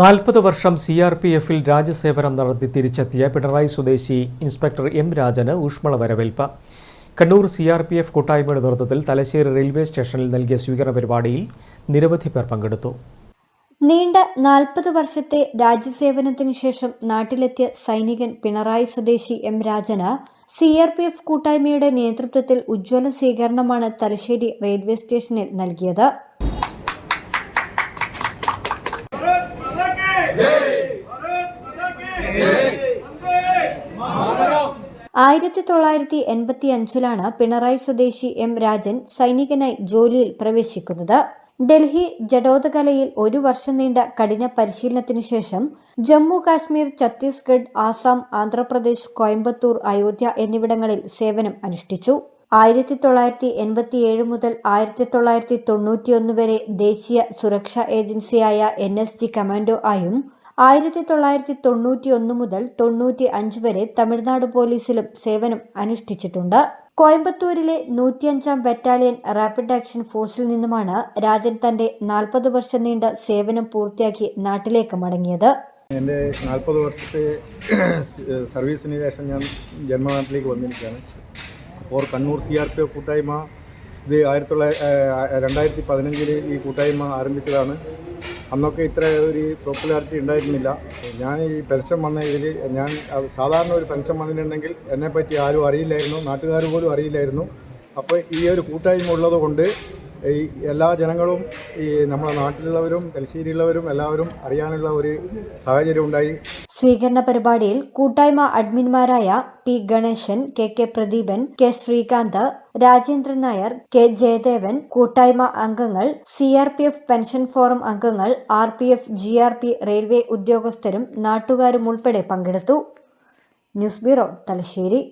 നാൽപ്പത് വർഷം C R P എഫിൽ രാജ്യസേവനം നടത്തി തിരിച്ചെത്തിയ പിണറായി സ്വദേശി ഇൻസ്പെക്ടർ എം രാജന് ഊഷ്മള വരവേൽപ്പ്. Kannur C R P F കൂട്ടായ്മയുടെ നേതൃത്വത്തിൽ തലശ്ശേരി റെയിൽവേ സ്റ്റേഷനിൽ നൽകിയ സ്വീകരണ പരിപാടിയിൽ നിരവധി പേർ പങ്കെടുത്തു. നീണ്ട നാൽപ്പത് വർഷത്തെ രാജ്യസേവനത്തിന് ശേഷം നാട്ടിലെത്തിയ സൈനികൻ പിണറായി സ്വദേശി എം രാജന് സി ആർ പി എഫ് കൂട്ടായ്മയുടെ നേതൃത്വത്തിൽ ഉജ്ജ്വല സ്വീകരണമാണ് തലശ്ശേരി റെയിൽവേ സ്റ്റേഷനിൽ നൽകിയത്. ആയിരത്തി തൊള്ളായിരത്തി എൺപത്തി അഞ്ചിലാണ് പിണറായി സ്വദേശി എം രാജൻ സൈനികനായി ജോലിയിൽ പ്രവേശിക്കുന്നത്. ഡൽഹി ജഡോദകലയിൽ ഒരു വർഷം നീണ്ട കഠിന പരിശീലനത്തിന് ശേഷം ജമ്മു കാശ്മീർ ഛത്തീസ്ഗഡ് ആസാം ആന്ധ്രാപ്രദേശ് കോയമ്പത്തൂർ അയോധ്യ എന്നിവിടങ്ങളിൽ സേവനം അനുഷ്ഠിച്ചു. ആയിരത്തി തൊള്ളായിരത്തി എൺപത്തിയേഴ് മുതൽ ആയിരത്തി തൊള്ളായിരത്തി തൊണ്ണൂറ്റിയൊന്ന് വരെ ദേശീയ സുരക്ഷാ ഏജൻസിയായ എൻ എസ് ജി കമാൻഡോ ആയും ആയിരത്തി തൊള്ളായിരത്തി തൊണ്ണൂറ്റി ഒന്ന് മുതൽ തൊണ്ണൂറ്റി അഞ്ച് വരെ തമിഴ്നാട് പോലീസിലും സേവനം അനുഷ്ഠിച്ചിട്ടുണ്ട്. കോയമ്പത്തൂരിലെ നൂറ്റിയഞ്ചാം ബറ്റാലിയൻ റാപ്പിഡ് ആക്ഷൻ ഫോഴ്സിൽ നിന്നുമാണ് രാജൻ തന്റെ നാൽപ്പത് വർഷം നീണ്ട സേവനം പൂർത്തിയാക്കി നാട്ടിലേക്ക് മടങ്ങിയത്. എന്റെ നാൽപ്പത് വർഷത്തെ സർവീസിന് ശേഷം ഞാൻ ജന്മനാട്ടിലേക്ക് വന്നിരിക്കുകയാണ്. അപ്പോൾ Kannur C R P F കൂട്ടായ്മ ഇത് ആയിരത്തി തൊള്ളായിരത്തി രണ്ടായിരത്തി പതിനഞ്ചിൽ ഈ കൂട്ടായ്മ ആരംഭിച്ചതാണ്. അന്നൊക്കെ ഇത്ര ഒരു പോപ്പുലാരിറ്റി ഉണ്ടായിരുന്നില്ല. ഞാൻ ഈ പെൻഷൻ വന്ന ഇതിൽ ഞാൻ സാധാരണ ഒരു പെൻഷൻ വന്നിട്ടുണ്ടെങ്കിൽ എന്നെപ്പറ്റി ആരും അറിയില്ലായിരുന്നു. നാട്ടുകാർ പോലും അറിയില്ലായിരുന്നു. അപ്പോൾ ഈ ഒരു കൂട്ടായ്മ ഉള്ളത് കൊണ്ട് ഈ എല്ലാ ജനങ്ങളും ഈ നമ്മുടെ നാട്ടിലുള്ളവരും തലശ്ശേരിയുള്ളവരും എല്ലാവരും അറിയാനുള്ള ഒരു സാഹചര്യം ഉണ്ടായി. സ്വീകരണ പരിപാടിയിൽ കൂട്ടായ്മ അഡ്മിൻമാരായ P Ganesan K K Pradeepan K Sreekanth Rajendran Nair K Jayadevan കൂട്ടായ്മ അംഗങ്ങൾ C R P F pension forum അംഗങ്ങൾ R P F G R P railway ഉദ്യോഗസ്ഥരും നാട്ടുകാരും ഉൾപ്പെടെ പങ്കെടുത്തു. News bureau Thalassery.